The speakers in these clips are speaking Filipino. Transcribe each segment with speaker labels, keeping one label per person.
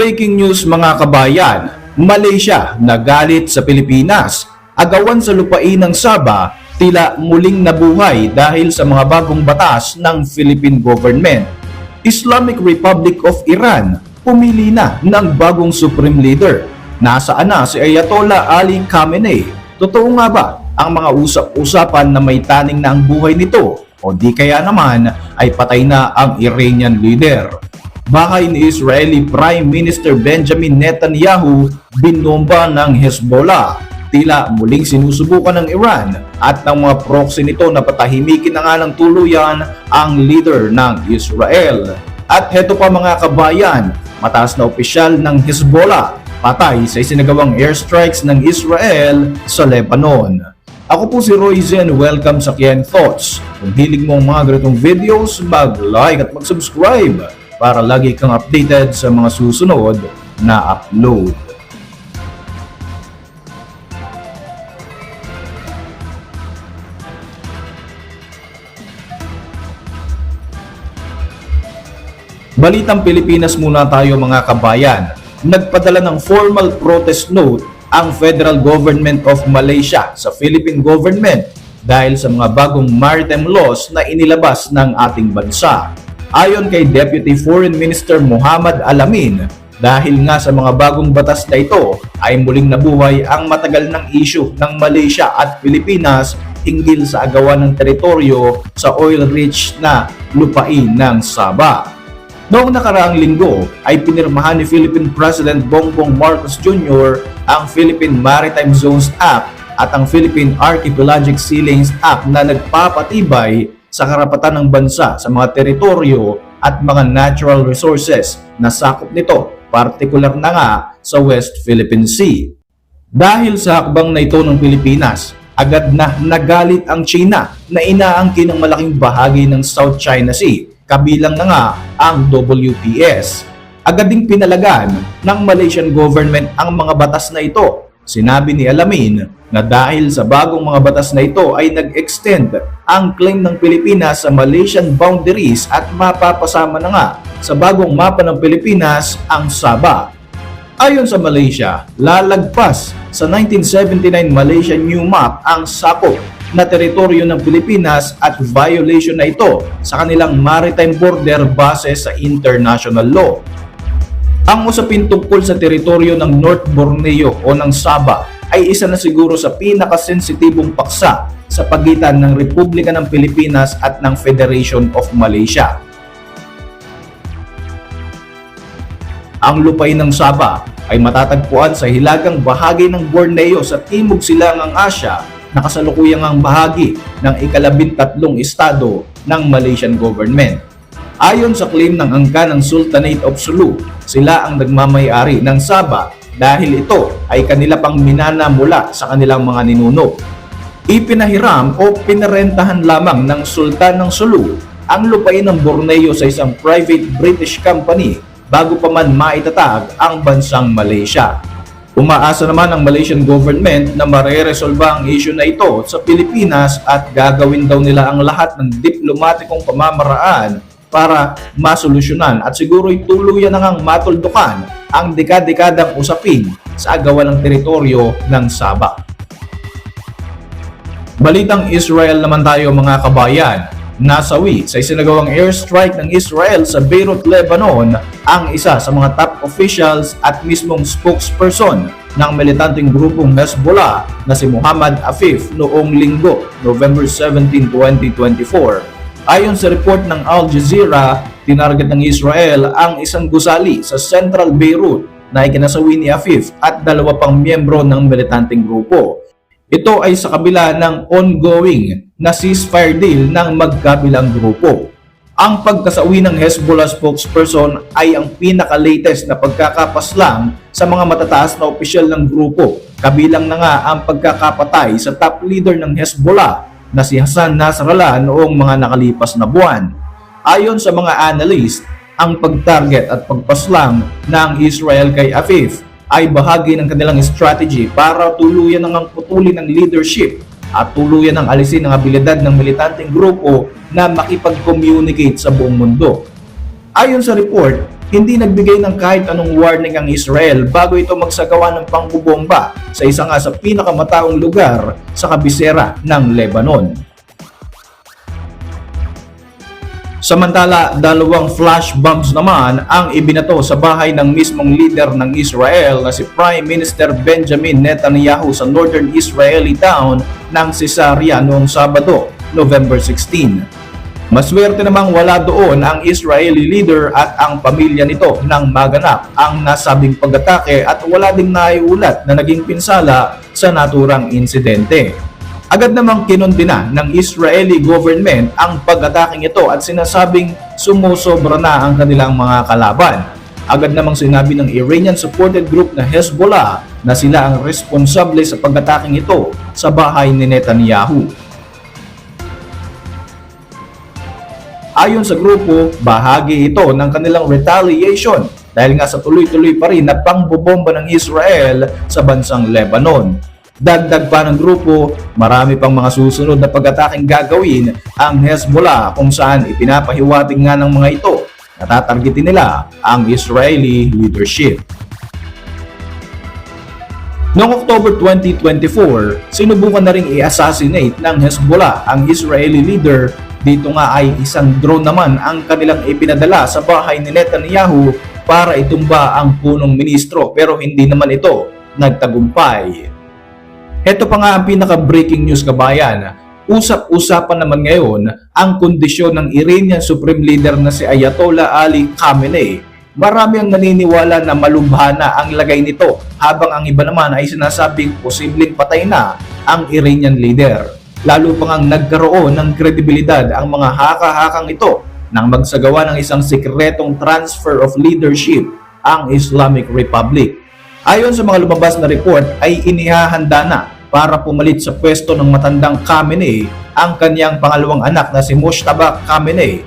Speaker 1: Breaking news mga kabayan, Malaysia nagalit sa Pilipinas. Agawan sa lupain ng Sabah, tila muling nabuhay dahil sa mga bagong batas ng Philippine government. Islamic Republic of Iran pumili na ng bagong supreme leader. Nasaan na si Ayatollah Ali Khamenei? Totoo nga ba ang mga usap-usapan na may taning na ang buhay nito? O di kaya naman ay patay na ang Iranian leader? Bahay ni Israeli Prime Minister Benjamin Netanyahu binomba ng Hezbollah. Tila muling sinusubukan ng Iran at ng mga proxy nito na patahimikin na nga ng tuluyan ang leader ng Israel. At heto pa mga kabayan, mataas na opisyal ng Hezbollah patay sa isinagawang airstrikes ng Israel sa Lebanon. Ako po si Roy Zen, welcome sa Kian Thoughts. Kung hilig mo ang mga ganitong videos, mag-like at mag-subscribe para lagi kang updated sa mga susunod na upload. Balitang Pilipinas muna tayo mga kabayan. Nagpadala ng formal protest note ang Federal Government of Malaysia sa Philippine Government dahil sa mga bagong maritime laws na inilabas ng ating bansa. Ayon kay Deputy Foreign Minister Muhammad Alamin, dahil nga sa mga bagong batas na ito ay muling nabuhay ang matagal ng issue ng Malaysia at Pilipinas hinggil sa agawan ng teritoryo sa oil-rich na lupain ng Sabah. Noong nakaraang linggo ay pinirmahan ni Philippine President Bongbong Marcos Jr. ang Philippine Maritime Zones Act at ang Philippine Archipelagic Sea Lanes Act na nagpapatibay sa karapatan ng bansa sa mga teritoryo at mga natural resources na sakop nito, partikular na nga sa West Philippine Sea. Dahil sa hakbang na ito ng Pilipinas, agad na nagalit ang China na inaangkin ng malaking bahagi ng South China Sea kabilang na nga ang WPS. Agad ding pinalagan ng Malaysian government ang mga batas na ito. Sinabi ni Alamin na dahil sa bagong mga batas na ito ay nag-extend ang claim ng Pilipinas sa Malaysian boundaries at mapapasama na nga sa bagong mapa ng Pilipinas ang Sabah. Ayon sa Malaysia, lalagpas sa 1979 Malaysian New Map ang sakop na teritoryo ng Pilipinas at violation na ito sa kanilang maritime border base sa international law. Ang usapin tungkol sa teritoryo ng North Borneo o ng Sabah ay isa na siguro sa pinakasensitibong paksa sa pagitan ng Republika ng Pilipinas at ng Federation of Malaysia. Ang lupain ng Sabah ay matatagpuan sa hilagang bahagi ng Borneo sa timog silangang Asya na kasalukuyang ang bahagi ng ikalabintatlong estado ng Malaysian government. Ayon sa claim ng angka ng Sultanate of Sulu, sila ang nagmamayari ng Sabah dahil ito ay kanila pang minana mula sa kanilang mga ninuno. Ipinahiram o pinarentahan lamang ng Sultan ng Sulu ang lupain ng Borneo sa isang private British company bago pa man maitatag ang bansang Malaysia. Umaasa naman ang Malaysian government na mareresolba ang issue na ito sa Pilipinas at gagawin daw nila ang lahat ng diplomatikong pamamaraan para masolusyonan at siguro'y tuluyan na ngang matuldukan ang dekad-dekadang usapin sa agawan ng teritoryo ng Sabah. Balitang Israel naman tayo mga kabayan. Nasawi sa isinagawang airstrike ng Israel sa Beirut, Lebanon ang isa sa mga top officials at mismong spokesperson ng militanteng grupong Hezbollah na si Muhammad Afif noong linggo, November 17, 2024. Ayon sa report ng Al Jazeera, tinarget ng Israel ang isang gusali sa Central Beirut na ikinasawi ni Afif at dalawa pang miyembro ng militanteng grupo. Ito ay sa kabila ng ongoing na ceasefire deal ng magkabilang grupo. Ang pagkasawi ng Hezbollah spokesperson ay ang pinaka-latest na pagkakapaslang sa mga matataas na opisyal ng grupo. Kabilang na nga ang pagkakapatay sa top leader ng Hezbollah na si Hassan Nasrallah noong mga nakalipas na buwan. Ayon sa mga analyst, ang pag-target at pagpaslang ng Israel kay Afif ay bahagi ng kanilang strategy para tuluyan ng putulin ng leadership at tuluyan ng alisin ang abilidad ng militanteng grupo na makipag-communicate sa buong mundo. Ayon sa report, hindi nagbigay ng kahit anong warning ang Israel bago ito magsagawa ng pangbubomba sa isa nga sa pinakamataong lugar sa kabisera ng Lebanon. Samantala, dalawang flash bombs naman ang ibinato sa bahay ng mismong leader ng Israel na si Prime Minister Benjamin Netanyahu sa northern Israeli town ng Caesarea noong Sabado, November 16. Maswerte namang wala doon ang Israeli leader at ang pamilya nito nang maganap ang nasabing pag-atake at wala ding naiulat na naging pinsala sa naturang insidente. Agad namang kinundina ng Israeli government ang pag-ataking ito at sinasabing sumusobra na ang kanilang mga kalaban. Agad namang sinabi ng Iranian-supported group na Hezbollah na sila ang responsable sa pag-ataking ito sa bahay ni Netanyahu. Ayon sa grupo, bahagi ito ng kanilang retaliation dahil nga sa tuloy-tuloy pa rin na pangbobomba ng Israel sa bansang Lebanon. Dagdag pa ng grupo, marami pang mga susunod na pag-ataking gagawin ang Hezbollah kung saan ipinapahiwatig nga ng mga ito na tatargetin nila ang Israeli leadership. Noong October 2024, sinubukan na ring i-assassinate ng Hezbollah ang Israeli leader. Dito nga ay isang drone naman ang kanilang ipinadala sa bahay ni Netanyahu para itumba ang punong ministro pero hindi naman ito nagtagumpay. Ito pa nga ang pinaka-breaking news kabayan. Usap-usapan naman ngayon ang kondisyon ng Iranian Supreme Leader na si Ayatollah Ali Khamenei. Marami ang naniniwala na malubha na ang lagay nito habang ang iba naman ay sinasabing posibleng patay na ang Iranian leader. Lalo pa ngang nagkaroon ng kredibilidad ang mga haka-hakang ito nang magsagawa ng isang sikretong transfer of leadership ang Islamic Republic. Ayon sa mga lumabas na report ay inihahanda na para pumalit sa pwesto ng matandang Khamenei ang kanyang pangalawang anak na si Moshtaba Khamenei.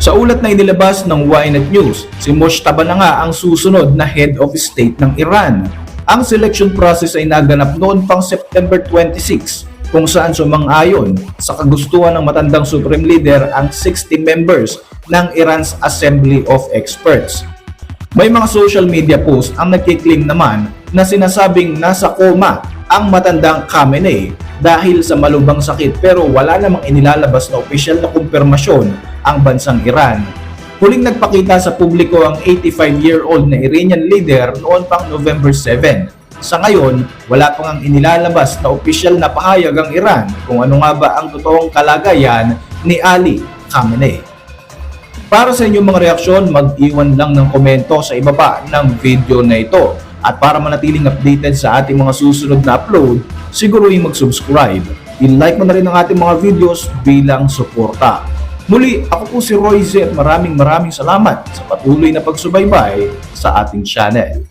Speaker 1: Sa ulat na inilabas ng Ynet News, si Moshtaba na nga ang susunod na head of state ng Iran. Ang selection process ay naganap noon pang September 26 kung saan sumang-ayon sa kagustuhan ng matandang supreme leader ang 60 members ng Iran's Assembly of Experts. May mga social media post ang nagkiklaim naman na sinasabing nasa koma ang matandang Khamenei dahil sa malubang sakit pero wala namang inilalabas na opisyal na kumpirmasyon ang bansang Iran. Huling nagpakita sa publiko ang 85-year-old na Iranian leader noon pang November 7. Sa ngayon, wala pang ang inilalabas na opisyal na pahayag ang Iran kung ano nga ba ang totoong kalagayan ni Ali Khamenei. Para sa inyong mga reaksyon, mag-iwan lang ng komento sa ibaba ng video na ito. At para manatiling updated sa ating mga susunod na upload, siguruhin mag-subscribe. I-like mo na rin ang ating mga videos bilang suporta. Muli, ako po si Roy Z at maraming maraming salamat sa patuloy na pagsubaybay sa ating channel.